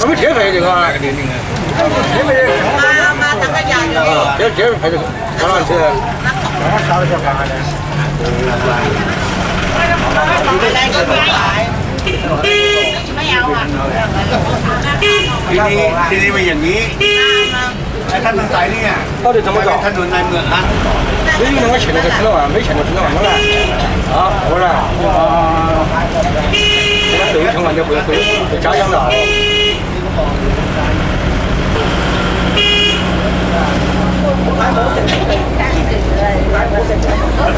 nó mới chế phải được không? Chế phải được mà mà tăng cái dài rồi. Ờ, chế chế phải được. Nó là chưa? Nó sao được cả này ทีนี้ทีนี้เป็นอย่างนี้ ไอ้ท่านทางสายเนี่ย 到底怎么 เป็น 搞 ถ？นนในเมืองนะ 没有那个钱那个知道啊，没钱就知道完了。啊，我说，这个豆成完就回回回家乡了。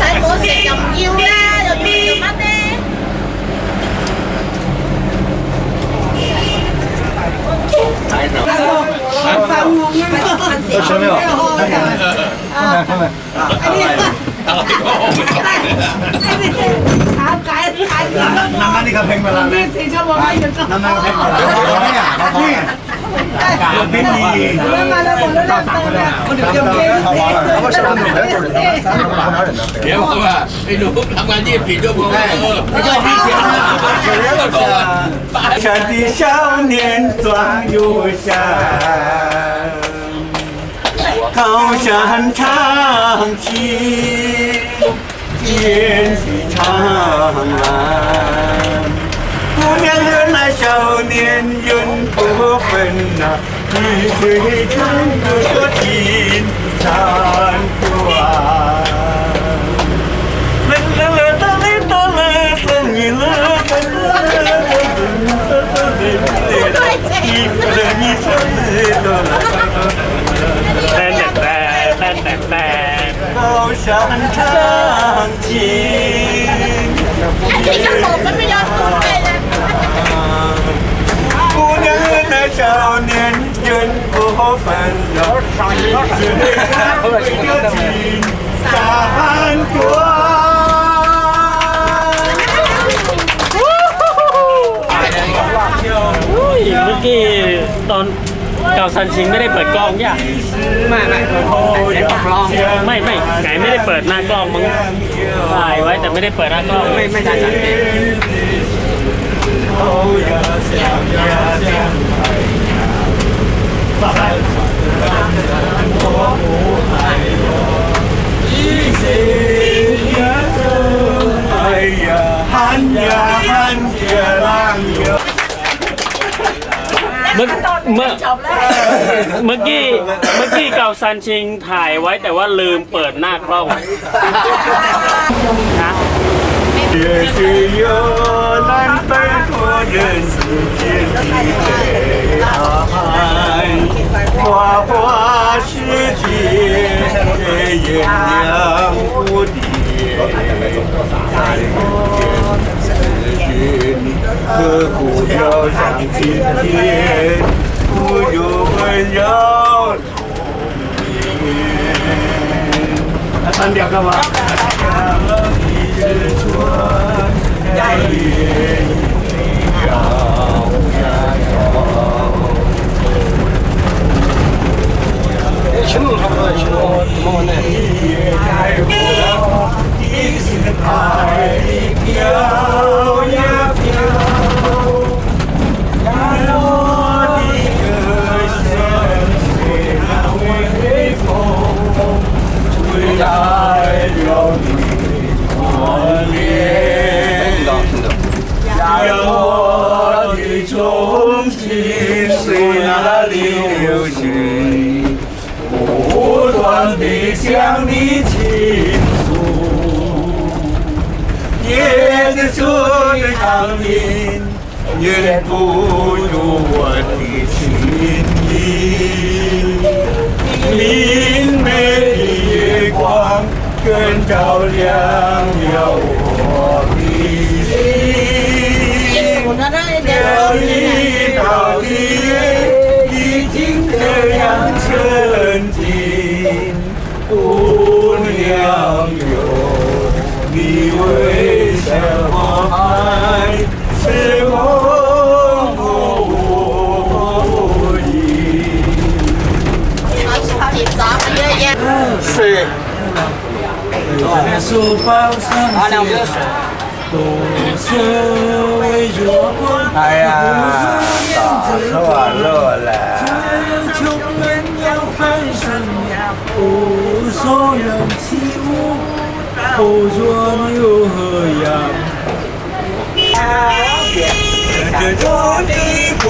ขายโมเสกกับยิ้วแ ำมันนี่ก็เพลงเวลา นี่สี่ชั่วโมงไม่หยุด น้ำมันก็เพลงเวลาเนี่ยนี่อากาศเป็นดี เรื่องมาแล้วหมดแล้วเติมเนี่ยมันเดี๋ยวเย็น 他们是不是没就是咱们咱们哪哪人呢？ เดี๋ยวผมว่าไอ้หนูทำงานยี่สิบสี่ชั่วโมงเออ ไม่ใช่พี่เสียงนะฉัน的少年装有山，高山长青，天气长蓝。 年人不分呐，一对唱歌金山关。啦啦啦哒啦哒啦，声音啦哒啦啦啦啦，一个人一生的啦。แต่แต่แต่แต่แต่ 高山长青， ไอ้ขนมมันไม่ยอมตุ้มเลยนะ 姑娘和 เช้าเนียนเย็โอ้ยเมื่อกี้ตอนเก่าซันชิงไม่ได้เปิดกล้องย่ะไม่ไม่เปิดกล้องไม่ไม่ไก่ไม่ได้เปิดหน้ากล้องมั้งถ่ายไว้แต่ไม่ได้เปิดหน้ากล้องไม่ไม่ได้ เมื่อเมื่อเมื่อกี้เมื่อกี้เก่าซันชิงถ่ายไว้แต่ว่าลืมเปิดหน้ากล้องนะ也只我人世间的爱，花花世界也养蝴蝶，在人间何苦要上青天？不由要同眠。那三条嘛？一穿，Đức Chúa Trời Thang Hiền Nhân vui nguồn thì xin nhiên Linh mê thì quang, Cơn trào liang nhiều hòa kỳ Hãy subscribe cho 水。啊，两杯水。哎呀，打错路了。无所人欺负，不做牛和羊。啊，这多离谱！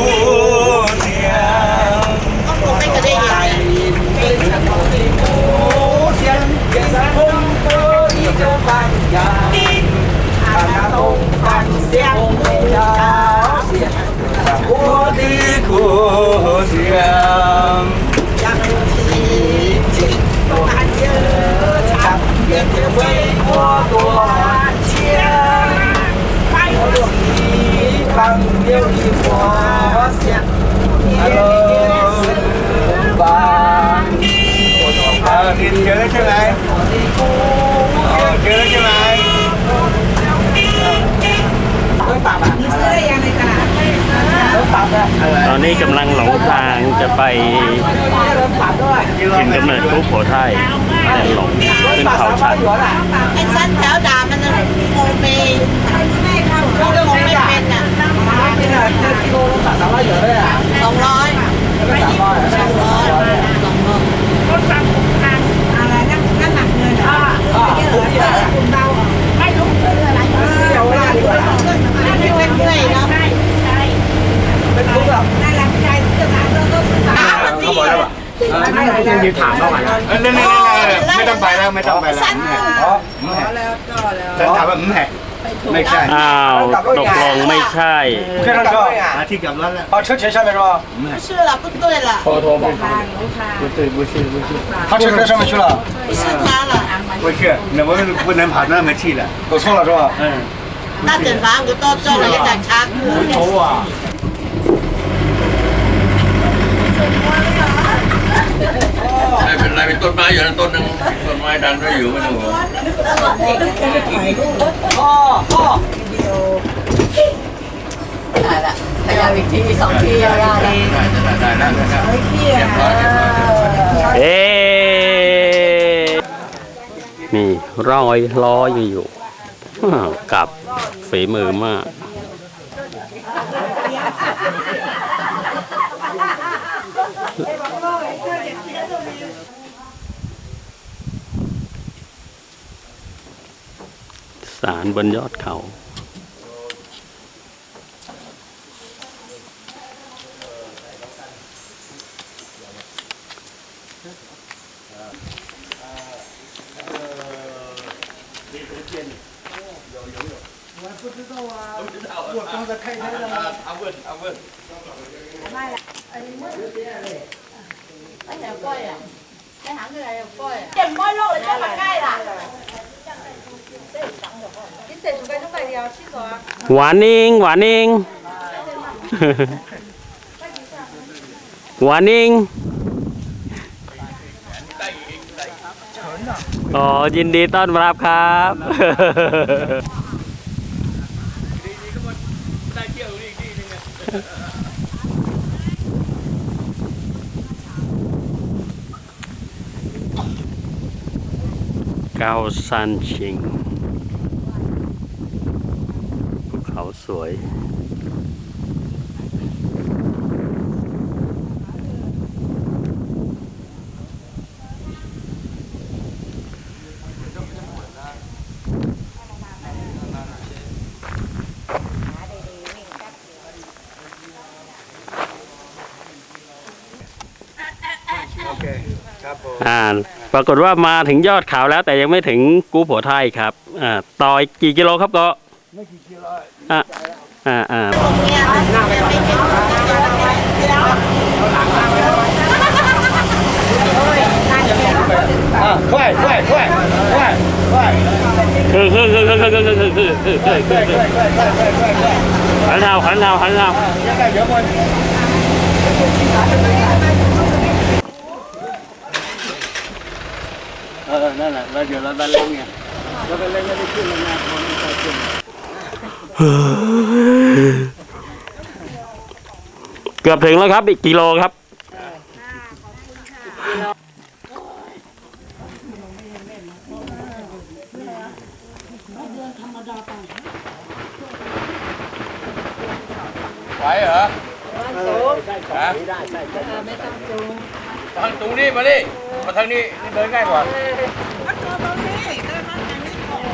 danh không cơ đi cho bạn nhà Hà Đông Phan Xe Hồng Hồng Đà Cô đi cô diệm Chẳng chỉ chỉ Tôi ăn nhớ chẳng Biết thế với cô tôi chia Phải chỉ bằng điều đi hoa Xem Hello เออกินเยอะใช่ไหมเออเยอะใช่ไหมตอนนี้กำลังหลงทางจะไปถิ่นกำเนิดกุ๊โขทัยแต่หลงขึ้นเขาชันไอ้สั้นแถวด่ามันโมเมเขาคงไม่เป็นอะ ยืนถามเราอะเออเน่ยเน่ยเไม่ต้องไปแล้วไม่ต้องไปแล้วไม่แหกแล้วก็แล้วฉันถามว่าไม่แหกไม่ใช่อ้าวตกลงไม่ใช่แค่นั้นก็ที่กลับแล้วแหละเอาเชื่อเชื่อใช่ไหมก็ไม่เชื่อหรอกตุ้ยตุ้ยล่ะโทรโทรบอกตุ้ยตุ้ยไม่ใชื่อไม่เชื่อเขาเชื่อใช่ไหมเชื่อไม่เชื่อ他了ไม่เชื่อเนี่ยว่าวันนั้นผ่านหน้าไม่ชี้แหละตัวช่วงเราใช่ป่ะ那等房子都做了，也敢插股。头啊！ ไม่เป็นไรเป็นต้นไม้อยู่นั่นต้นหนึงต้นไม้ดันไว้อยู่ไม่ต้องห่วงได้ละขยับอีกทีสองทียาวๆเลยได้ได้ได้ได้ได้ได้เรียบร้อยเรียบร้อยเรียบร้อยเอ๊นี่รอยล้ออยู่อยู่อ้าวกลับฝีมือมาก สารบนยอดเขา Waning, waning. waning. โอ้ยินดีต้อนรับครับ oh, Gao San Ching. สวย โอเค ครับผม อ่า ปรากฏว่ามาถึงยอดเขาแล้วแต่ยังไม่ถึงกูโผไทยครับ อ่า ต่ออีกกี่กิโลครับก็ ไม่กี่กิโล à, à, à. Khoai, khoai, khoai, khoai, khoai. Ừ, ừ, ừ, ừ, ừ, ừ, ừ, ừ, ừ, ừ, ừ, ừ. Hắn nào, hắn nào, hắn nào. Ờ, đó là, bây giờ là ba lên nha. Ba lên nha, đi xuống là nha, không có chuyện. เกือบถึงแล้วครับ อีกกิโลครับ ไหวเหรอฮะทางตรงนี้มาดิมาทางนี้นี่เดินง่ายกว่า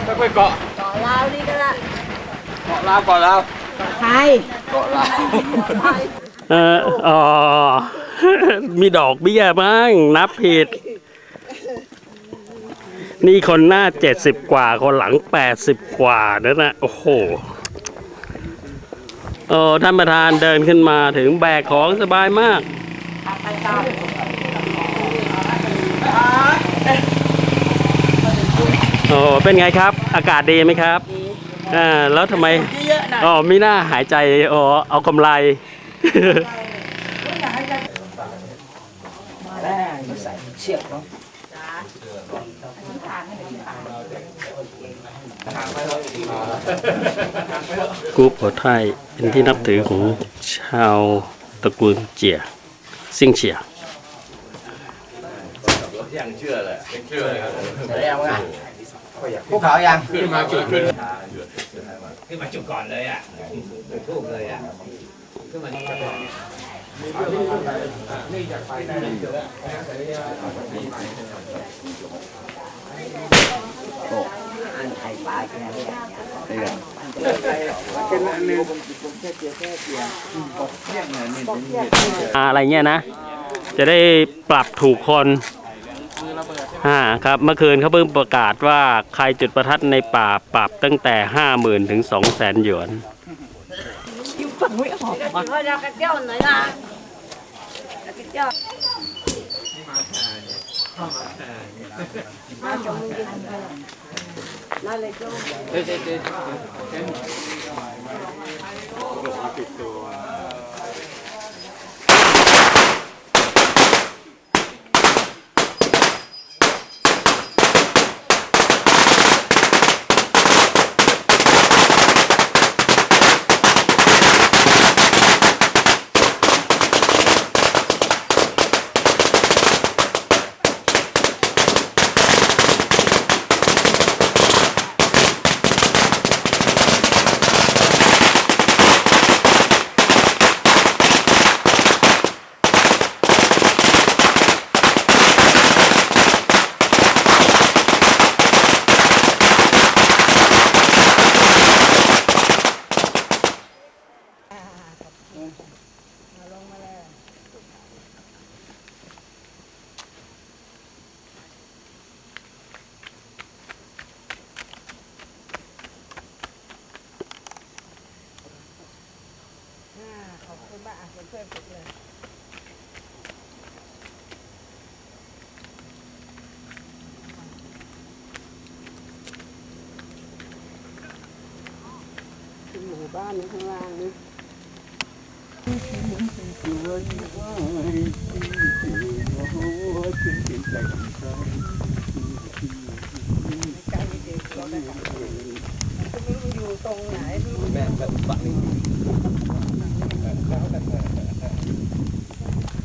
ค่อยๆเกาะ ต่อลาวนี่ก็ละ เกาะลาวเกาะลาวใครเกาะลาวเอออ๋อ มีดอกเบี้ยบ้างนับผิด นี่คนหน้าเจ็ดสิบกว่าคนหลังแปดสิบกว่านั่นนะโอ้โหโอ้ท่านประธานเดินขึ้นมาถึงแบกของสบายมากโอ้เป็นไงครับ อากาศดีไหมครับ อ่าแล้วทำไมเยอะนะอ๋อมีหน้าหายใจอ๋อเอากำไรแม่ใส่เชือกเนาะกรุ๊ปหัวไทยเป็นที่นับถือของชาวตระกูลเจียซิ่งเฉียยังเชื่อเลยยังเชื่อเลยครับ จะได้เอาไงภูเขายังขึ้นมาจุดขึ้นขึ้นมาจุดก่อนเลยอะจุดทูบเลยอะขึ้นมาอันไข่ปลาแค่นี้อะไรเงี้ยนะ จะได้ปรับถูกคน อ่าครับเมื่อคืนเขาเพิ่งประกาศว่าใครจุดประทัดในป่าปรับตั้งแต่ห้าหมื่นถึงสองแสนหยวนเราจะก ระเจ้าหน่อยนะกระเจ้า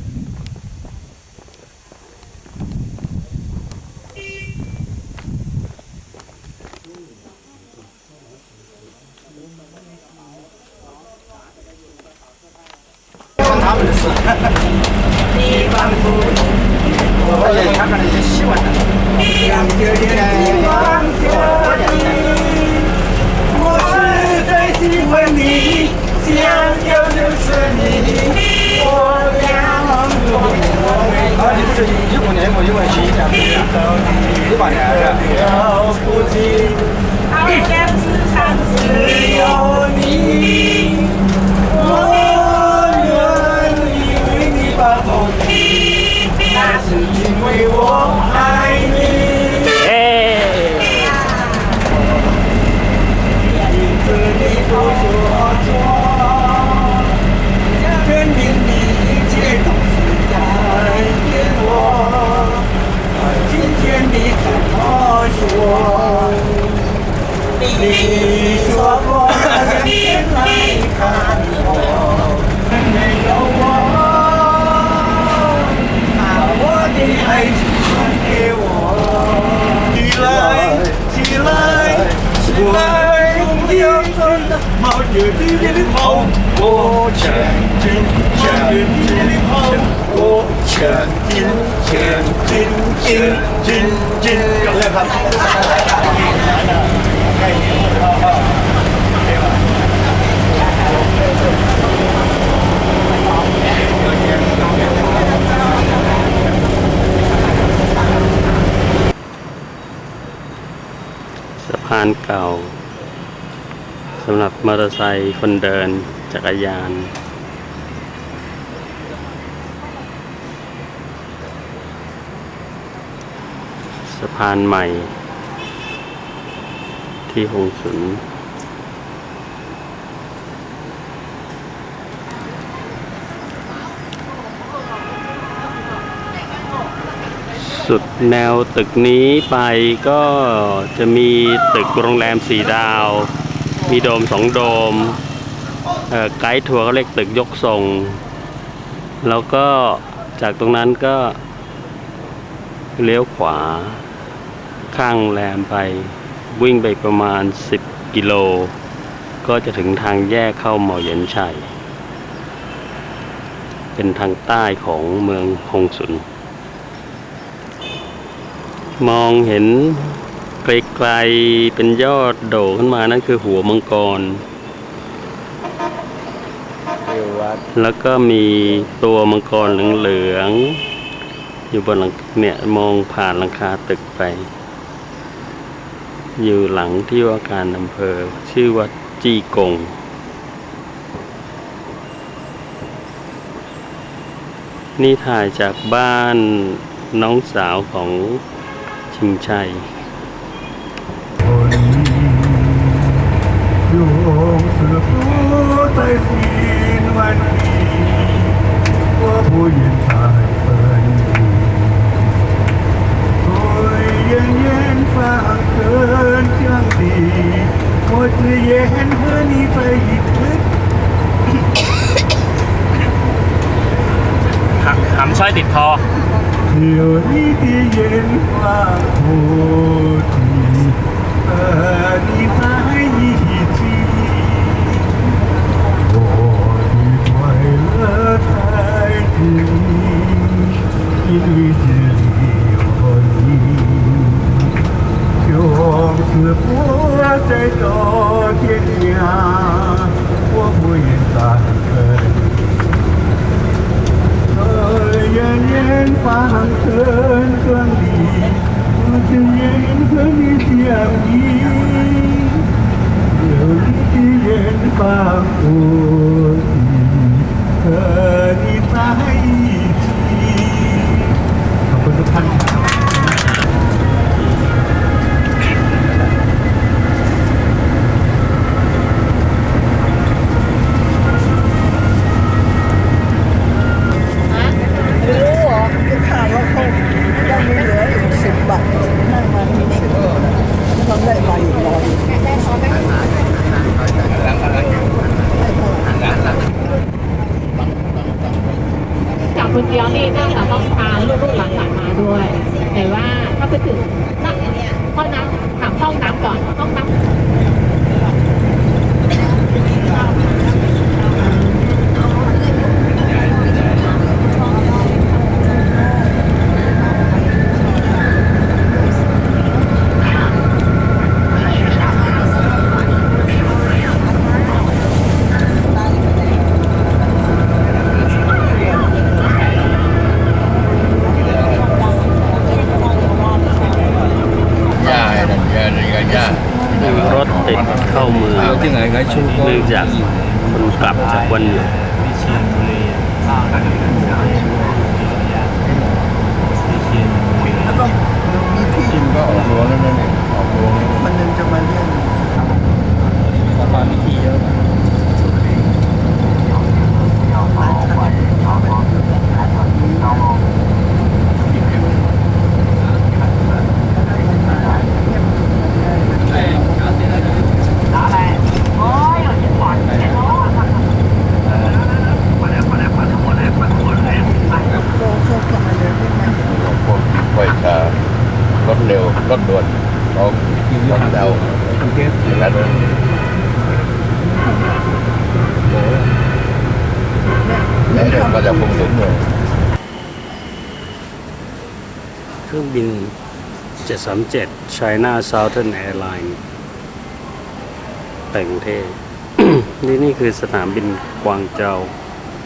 สีสวดมนต์เสียงไหลคานหอนในโลกวอนหาว่าดีไอมันเอวอนทีไรทีไรทีไรผมเดียวจนมาอยู่ที่นี่ผมโอ้ฉันจึงฉันอยู่ที่นี่ผมโอ้ฉันจึงฉันจึงจึงจึงจึงจบเลยครับ สะพานเก่าสำหรับมอเตอร์ไซค์คนเดินจักรยานสะพานใหม่ ที่หงสุนสุดแนวตึกนี้ไปก็จะมีตึกโรงแรมสีดาว มีโดมสองโดมไกด์ทัวร์เขาเรียกตึกยกทรง แล้วก็จากตรงนั้นก็เลี้ยวขวาข้างโรงแรมไป วิ่งไปประมาณ 10 กิโล ก็จะถึงทางแยกเข้าเหมาเหย็นชัย เป็นทางใต้ของเมืองฮงสุน มองเห็นไกลๆเป็นยอดโดขึ้นมานั่นคือหัวมังกร แล้วก็มีตัวมังกรเหลืองๆอยู่บนหลังเนี่ยมองผ่านหลังคาตึกไป อยู่หลังที่ว่าการอำเภอ ชื่อว่าจี้กง นี่ถ่ายจากบ้านน้องสาวของชิงชัยอยู่องเสือผู้ใต้ฟีนวันนี้ ये หำหำสร้อยติดคอ เดี๋ยวนี้ที่เย็นกว่าโคตร ชูก็ เนื่องจากคนกลับจากวันหยุด แล้วก็มีพี่ กินก็ออกรั้วแล้วนั่นเองออกรั้ว คนหนึ่งจะมาเลี้ยง สะพานวิธีเยอะ โตเขาก็มาเลี้ยงได้ไหม ของพวกไฟฟ้ารถเร็วรถด่วนของรถเดา โอเค อย่างนั้น เก็จะคงเห็นเลย เครื่องบิน 737 China Southern Airlines แต่งเทนี่นี่คือสนามบินกวางเจา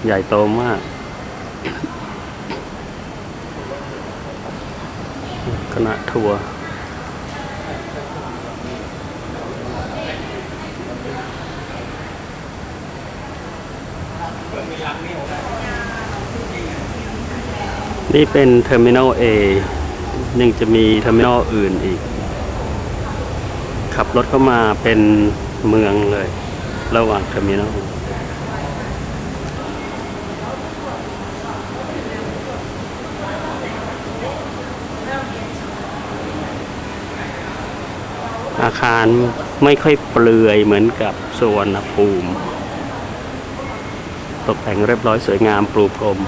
ใหญ่โตมาก คณะทัวร์นี่เป็นเทอร์มินอล A ยังจะมีเทอร์มินอลอื่นอีก ขับรถเข้ามาเป็นเมืองเลย ระหว่างเทอร์มินอลอาคารไม่ค่อยเปลือยเหมือนกับสวนภูมิ ตกแต่งเรียบร้อยสวยงามปลูพรม